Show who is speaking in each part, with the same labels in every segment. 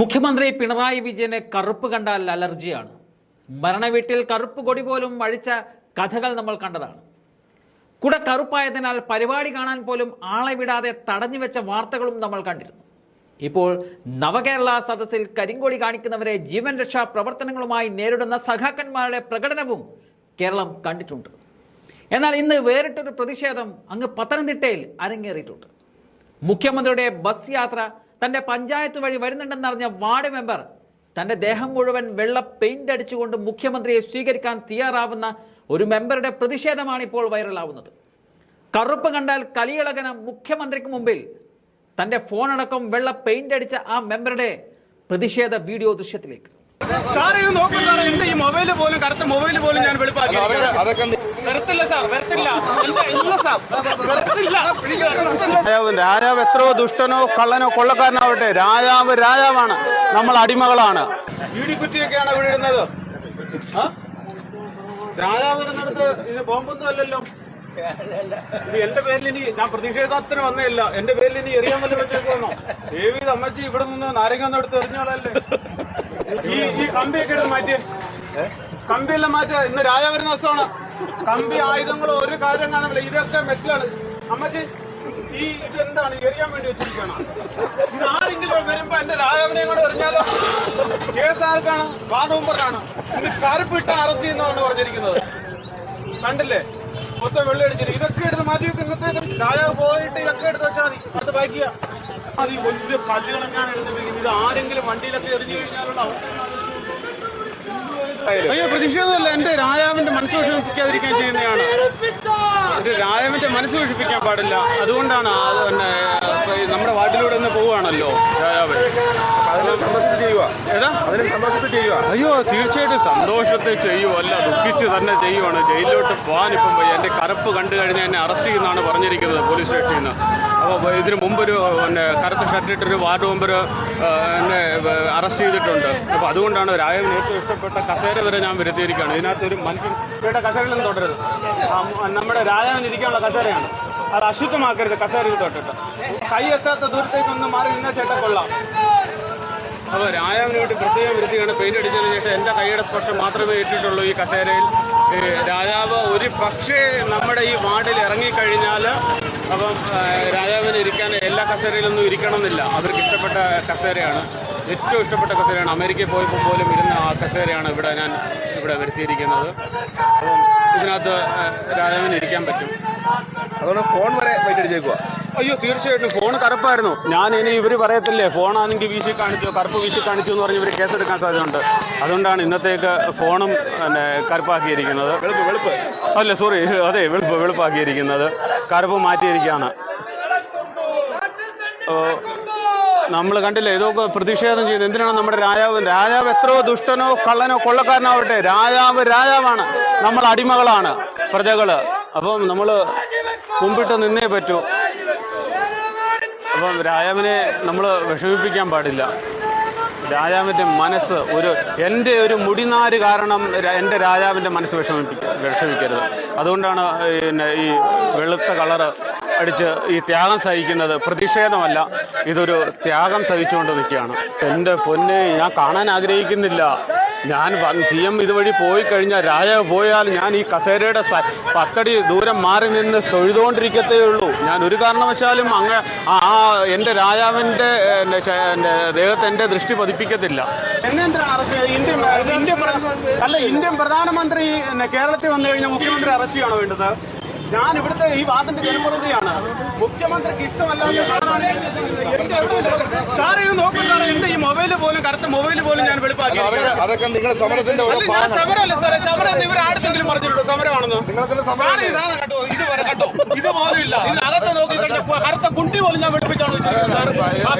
Speaker 1: മുഖ്യമന്ത്രി പിണറായി വിജയന് കറുപ്പ് കണ്ടാൽ അലർജിയാണ്. മരണവീട്ടിൽ കറുപ്പ് കൊടി പോലും അഴിച്ച കഥകൾ നമ്മൾ കണ്ടതാണ്. കൂടെ കറുപ്പായതിനാൽ പരിപാടി കാണാൻ പോലും ആളെ വിടാതെ തടഞ്ഞു വെച്ച വാർത്തകളും നമ്മൾ കണ്ടിരുന്നു. ഇപ്പോൾ നവകേരള സദസ്സിൽ കരിങ്കൊടി കാണിക്കുന്നവരെ ജീവൻ രക്ഷാ പ്രവർത്തനങ്ങളുമായി നേരിടുന്ന സഖാക്കന്മാരുടെ പ്രകടനവും കേരളം കണ്ടിട്ടുണ്ട്. എന്നാൽ ഇന്ന് വേറിട്ടൊരു പ്രതിഷേധം അങ്ങ് പത്തനംതിട്ടയിൽ അരങ്ങേറിയിട്ടുണ്ട്. മുഖ്യമന്ത്രിയുടെ ബസ് യാത്ര തന്റെ പഞ്ചായത്ത് വഴി വരുന്നുണ്ടെന്നറിഞ്ഞ വാർഡ് മെമ്പർ തന്റെ ദേഹം മുഴുവൻ വെള്ള പെയിന്റ് അടിച്ചുകൊണ്ട് മുഖ്യമന്ത്രിയെ സ്വീകരിക്കാൻ തയ്യാറാവുന്ന ഒരു മെമ്പറുടെ പ്രതിഷേധമാണ് ഇപ്പോൾ വൈറലാവുന്നത് കറുപ്പ് കണ്ടാൽ കലിയിളകന മുഖ്യമന്ത്രിക്ക് മുമ്പിൽ തന്റെ ഫോണടക്കം വെള്ള പെയിന്റ് അടിച്ച ആ മെമ്പറുടെ പ്രതിഷേധ വീഡിയോ ദൃശ്യത്തിലേക്ക്
Speaker 2: സാറേ ഇത് നോക്കൂ സാറേ എന്റെ ഈ മൊബൈൽ പോലും കറുത്ത മൊബൈൽ പോലും ഞാൻ വെളുപ്പാക്കി? വരത്തില്ല സാർ വരത്തില്ല. എന്റെ ഇല്ല സാർ വരത്തില്ല. രാജാവ് രാജാവ് എത്രയോ ദുഷ്ടനോ കള്ളനോ കൊള്ളക്കാരനാവട്ടെ. രാജാവ് രാജാവാണ്. നമ്മൾ അടിമകളാണ്. ഇടിക്കുറ്റിയൊക്കെയാണ് ഇവിടെ ഇടുന്നത്? രാജാവ് ഇരുന്നിടത്ത് ഇത് ബോംബൊന്നും അല്ലല്ലോ. ഇത് എന്റെ പേരിൽ ഇനി ഞാൻ പ്രതിഷേധത്തിന് വന്നേയില്ല. എന്റെ പേരിൽ ഇനി എറിയാൻ വല്ല വെച്ചേക്കുന്നോ ദേവി അമ്മച്ചി ഇവിടെ നിന്ന് നാരങ്ങ ഒന്നും എടുത്ത് എറിഞ്ഞോളല്ലേ ഈ ഈ കമ്പിയൊക്കെ എടുത്ത് മാറ്റിയേ. കമ്പിയെല്ലാം മാറ്റിയ. ഇന്ന് രാജ വരുന്ന ദിവസമാണ് കമ്പി ആയുധങ്ങൾ ഒരു കാര്യം കാണുന്നില്ല. ഇതൊക്കെ മെറ്റലാണ്. അമ്മച്ചി ഈ ഇതെന്താണ് എറിയാൻ വേണ്ടി വെച്ചിരിക്കണം ഇത് ആരെങ്കിലും വരുമ്പോ എന്റെ രാജാവിനെയും കൂടെ എറിഞ്ഞാലോ? കേസ് ആർക്കാണ് വാർഡ് ഇത് കറുപ്പിട്ട അറസ്റ്റ് ചെയ്യുന്നതാണ് പറഞ്ഞിരിക്കുന്നത്. കണ്ടില്ലേ? മൊത്തം വെള്ളം അടിച്ചിട്ട്. ഇതൊക്കെ എടുത്ത് മാറ്റി വെക്കും ഇന്നത്തേക്കും രാജാവ് പോയിട്ട് ഇതൊക്കെ എടുത്ത് വെച്ചാൽ മതി. അത് ബാക്കിയാ അത് വലിയ കല്ലുകളെങ്ങാണ് എടുത്ത് വെക്കുന്നത് ഇത് ആരെങ്കിലും വണ്ടിയിലൊക്കെ എറിഞ്ഞു കഴിഞ്ഞാലുള്ള അവസ്ഥ അയ്യോ പ്രതിഷേധമല്ല. എന്റെ രാജാവിന്റെ മനസ്സ് വിഷമിപ്പിക്കാതിരിക്കാൻ ചെയ്യുന്നതാണ്. ഇത് രാജാവിന്റെ മനസ്സ് വിഷമിപ്പിക്കാൻ പാടില്ല. അതുകൊണ്ടാണ് അത് പിന്നെ നമ്മുടെ വാർഡിലൂടെ ഒന്ന് പോവുകയാണല്ലോ.
Speaker 3: സന്തോഷത്തിൽ സന്തോഷത്തിൽ
Speaker 2: അയ്യോ തീർച്ചയായിട്ടും സന്തോഷത്തെ ചെയ്യുമല്ല ദുഃഖിച്ച് തന്നെ ചെയ്യുവാണ്. ജയിലിലോട്ട് പോകാൻ ഇപ്പം എന്റെ കറുപ്പ് കണ്ടു കഴിഞ്ഞാൽ എന്നെ അറസ്റ്റ് ചെയ്യുന്നതാണ് പറഞ്ഞിരിക്കുന്നത് പോലീസ് സ്റ്റേഷനിൽ നിന്ന്. അപ്പോൾ ഇതിന് മുമ്പൊരു പിന്നെ കറുത്ത ഷർട്ടിട്ടൊരു വാർഡ് മെമ്പർ എന്നെ അറസ്റ്റ് ചെയ്തിട്ടുണ്ട്. അപ്പോൾ അതുകൊണ്ടാണ് രാജൻ ഏറ്റവും ഇഷ്ടപ്പെട്ട കസേര വരെ ഞാൻ വരുത്തിയിരിക്കുകയാണ്. ഇതിനകത്ത് ഒരു മനുഷ്യൻ ഇവിടെ കസേരയിലൊന്നും തുടരുത്. നമ്മുടെ രാജാവിന് ഇരിക്കാനുള്ള കസേരയാണ്. അത് അശുദ്ധമാക്കരുത് കസേരയിൽ തൊട്ടിട്ട്. കൈ എത്താത്ത ദൂരത്തേക്കൊന്ന് മാറി നിന്ന ചേട്ട കൊള്ളാം. അപ്പോൾ രാജാവിന് വേണ്ടി പ്രത്യേകം വൃത്തിയാണ് പെയിന്റ് അടിച്ചതിന് ശേഷം എന്റെ കൈയുടെ സ്പർശം മാത്രമേ ഇട്ടിട്ടുള്ളൂ ഈ കസേരയിൽ. രാജാവ് ഒരു പക്ഷേ നമ്മുടെ ഈ വാർഡിൽ ഇറങ്ങിക്കഴിഞ്ഞാൽ അപ്പം രാജാവിന് ഇരിക്കാൻ എല്ലാ കസേരയിലൊന്നും ഇരിക്കണമെന്നില്ല. അവർക്ക് ഇഷ്ടപ്പെട്ട കസേരയാണ്. ഏറ്റവും ഇഷ്ടപ്പെട്ട കസേരയാണ്. അമേരിക്കയിൽ പോയപ്പോൾ പോലും ഇരുന്ന ആ കസേരയാണ് ഇവിടെ ഞാൻ ഇവിടെ വരുത്തിയിരിക്കുന്നത്. അപ്പം ഇതിനകത്ത് രാജാവിന് ഇരിക്കാൻ പറ്റും.
Speaker 3: അതുകൊണ്ട് ഫോൺ വരെ വൈകിട്ടടിച്ചേക്കുക
Speaker 2: അയ്യോ തീർച്ചയായിട്ടും ഫോൺ കറുപ്പായിരുന്നു. ഞാൻ ഇനി ഇവർ പറയത്തില്ലേ ഫോണാണെങ്കിൽ വീശി കാണിച്ചു കറുപ്പ് വീശി കാണിച്ചു എന്ന് പറഞ്ഞ് ഇവർ കേസെടുക്കാൻ സാധ്യതയുണ്ട്. അതുകൊണ്ടാണ് ഇന്നത്തേക്ക് ഫോണും പിന്നെ കറുപ്പാക്കിയിരിക്കുന്നത്.
Speaker 3: വെളുപ്പ് വെളുപ്പ്.
Speaker 2: അല്ല സോറി അതെ വെളുപ്പ് വെളുപ്പാക്കിയിരിക്കുന്നത്. കറുപ്പ് മാറ്റിയിരിക്കുകയാണ്. നമ്മൾ കണ്ടില്ലേ ഇതൊക്കെ പ്രതിഷേധം ചെയ്യുന്നത് എന്തിനാണ് നമ്മുടെ രാജാവ്? രാജാവ് എത്രയോ ദുഷ്ടനോ കള്ളനോ കൊള്ളക്കാരനാവട്ടെ. രാജാവ് രാജാവാണ്. നമ്മൾ അടിമകളാണ് പ്രജകൾ. അപ്പം നമ്മൾ മുമ്പിട്ട് നിന്നേ പറ്റൂ. അപ്പം രാജാവിനെ നമ്മൾ വിഷമിപ്പിക്കാൻ പാടില്ല. രാജാവിന്റെ മനസ്സ് ഒരു എന്റെ ഒരു മുടിനാര് കാരണം എന്റെ രാജാവിന്റെ മനസ്സ് വിഷമിപ്പിക്ക വിഷമിക്കരുത്. അതുകൊണ്ടാണ് പിന്നെ ഈ വെളുത്ത കളറ് അടിച്ച് ഈ ത്യാഗം സഹിക്കുന്നത് പ്രതിഷേധമല്ല. ഇതൊരു ത്യാഗം സഹിച്ചുകൊണ്ട് നിൽക്കുകയാണ്. എന്റെ പൊന്നെ ഞാൻ കാണാൻ ആഗ്രഹിക്കുന്നില്ല. ഞാൻ സി എം ഇതുവഴി പോയി കഴിഞ്ഞാൽ രാജാവ് പോയാൽ ഞാൻ ഈ കസേരയുടെ പത്തടി ദൂരം മാറി നിന്ന് തൊഴുതുകൊണ്ടിരിക്കത്തേ ഉള്ളൂ. ഞാൻ ഒരു കാരണവശാലും അങ്ങ് ആ എന്റെ രാജാവിന്റെ എന്റെ ദേഹത്ത് എന്റെ ദൃഷ്ടി പതിപ്പിക്കത്തില്ല. ഇന്ത്യൻ അല്ല ഇന്ത്യൻ പ്രധാനമന്ത്രി കേരളത്തിൽ വന്നു കഴിഞ്ഞാൽ മുഖ്യമന്ത്രി അറസ്റ്റ് ചെയ്യണോ വേണ്ടത്? ഞാൻ ഇവിടുത്തെ ഈ വാദത്തിന്റെ ജനപ്രതിയാണ് മുഖ്യമന്ത്രിക്ക് ഇഷ്ടമല്ലാതെ സാർ ഇത് നോക്കൂ സാറേ എന്റെ ഈ മൊബൈൽ പോലും കറുത്ത മൊബൈൽ പോലും ഞാൻ വെളുപ്പാക്കി.
Speaker 3: അതൊക്കെ നിങ്ങളുടെ സമരത്തിന്റെ.
Speaker 2: സമരമല്ല സാറേ സമരം ഇവർ ആടുത്തെങ്കിലും പറഞ്ഞിട്ടുണ്ടോ? സമരമാണെന്ന്? സാറേ ഇതാണ് കേട്ടോ ഇത് വരെ കേട്ടോ. ഇത് പോലും ഇല്ല ഇതിനകത്ത് നോക്കി കഴിഞ്ഞപ്പോ കറുത്ത കുണ്ടി പോലും ഞാൻ വെളുപ്പിച്ചാണ്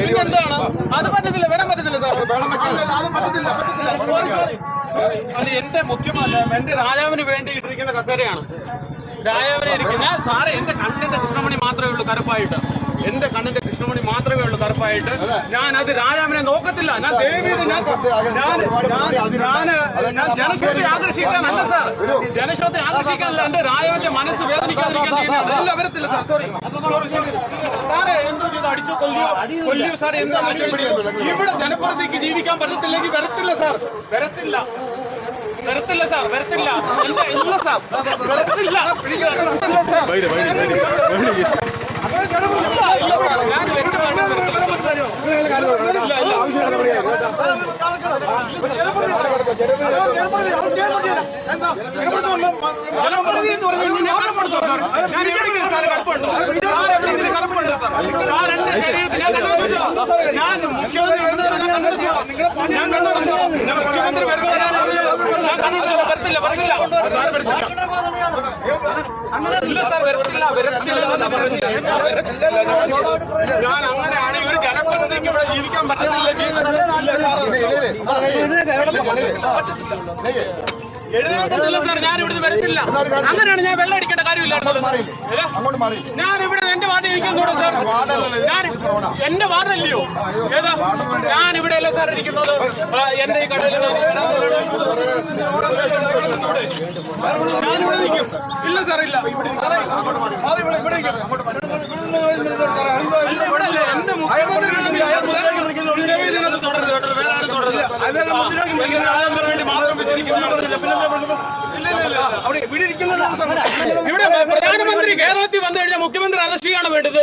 Speaker 2: പിന്നെന്താണ് അത് പറ്റത്തില്ല വരാൻ പറ്റത്തില്ല സാർ അല്ലല്ല, അത് പറ്റത്തില്ല പറ്റത്തില്ല. സോറി സോറി അത് എന്റെ മുഖ്യമല്ല എന്റെ രാജാവിന് വേണ്ടി ഇട്ടിരിക്കുന്ന കസേരയാണ്. രാജാവിനെ ഇരിക്കുന്ന സാറേ എന്റെ കണ്ണിന്റെ കൃഷ്ണമണി മാത്രമേ ഉള്ളൂ കറുപ്പായിട്ട്. എന്റെ കണ്ണിന്റെ കൃഷ്ണമണി മാത്രമേ ഉള്ളൂ കറുപ്പായിട്ട്. ഞാൻ അത് രാജാവിനെ നോക്കത്തില്ല. ഞാൻ ദേവീത് ഞാൻ ഞാൻ ഞാൻ ഞാൻ ജനശ്രദ്ധ ആകർഷിക്കാനല്ല സാർ. ജനശ്രദ്ധ ആകർഷിക്കാനല്ല എന്റെ രാജാവിന്റെ മനസ്സ് വേദനിക്കാതിരിക്കാൻ. ഇല്ല വരത്തില്ല സാർ. സോറി സാറേ എന്തോ ചെയ്ത്? അടിച്ചു കൊല്ലിയോ കൊല്ലിയോ സാർ എന്താ ഇവിടെ ജനപ്രതിക്ക് ജീവിക്കാൻ പറ്റത്തില്ലെങ്കിൽ വരത്തില്ല സാർ. വരത്തില്ല. വരത്തില്ല സാർ വരത്തില്ല. എന്താ ഇല്ല സാർ. വരത്തില്ല. ഞാൻ വ്യക്തമായിട്ട് ഇല്ല, ഇല്ല. ജനപ്രതിനിധി എന്ന് പറഞ്ഞാൽ ഞാൻ കറുപ്പെടുത്തോ സാർ? ഞാൻ എവിടെയെങ്കിലും സാർ കറുപ്പുണ്ടോ? സാർ എവിടെയെങ്കിലും കറുപ്പുണ്ടോ സാർ? സാർ എന്റെ ശരീരത്തിൽ ഞാൻ കണ്ണടച്ചോ? ഞാൻ മുഖ്യമന്ത്രി വരുന്നവരെ ഞാൻ കണ്ണടച്ചോ? ഞാൻ കണ്ണടച്ചോ? ഞാൻ മുഖ്യമന്ത്രി വരുന്നവരെ ഞാൻ കണ്ണടച്ചോ? വരത്തില്ല, വരത്തില്ല. ഇല്ല സാർ വരത്തില്ല വരത്തില്ല എന്ന് പറഞ്ഞില്ല. ഞാൻ അങ്ങനെയാണ് ഒരു ജനപ്രതിനിധിക്ക് ഇവിടെ ജീവിക്കാൻ പറ്റത്തില്ലെങ്കിൽ ഇല്ല സാർ സാർ ഞാൻ ഇവിടുന്ന് വരത്തില്ല. അങ്ങനെയാണ് ഞാൻ വെള്ളം അടിക്കേണ്ട കാര്യമില്ല ഞാൻ ഇവിടെ എന്റെ വാർഡ് ഇരിക്കുന്നുണ്ടോ സാർ. ഞാൻ എന്റെ വാർഡല്ലയോ? ഏതാ? ഞാൻ ഇവിടെ അല്ല സാർ ഇരിക്കുന്നത്? എന്റെ ഈ കടയിൽ ഇല്ല സാർ ഇല്ല മാത്രം വെച്ചിരിക്കുന്നു. ഇല്ല. ഇവിടെ പ്രധാനമന്ത്രി കേരളത്തിൽ വന്നു കഴിഞ്ഞാൽ മുഖ്യമന്ത്രി അറസ്റ്റ് ചെയ്യാണ് വേണ്ടത്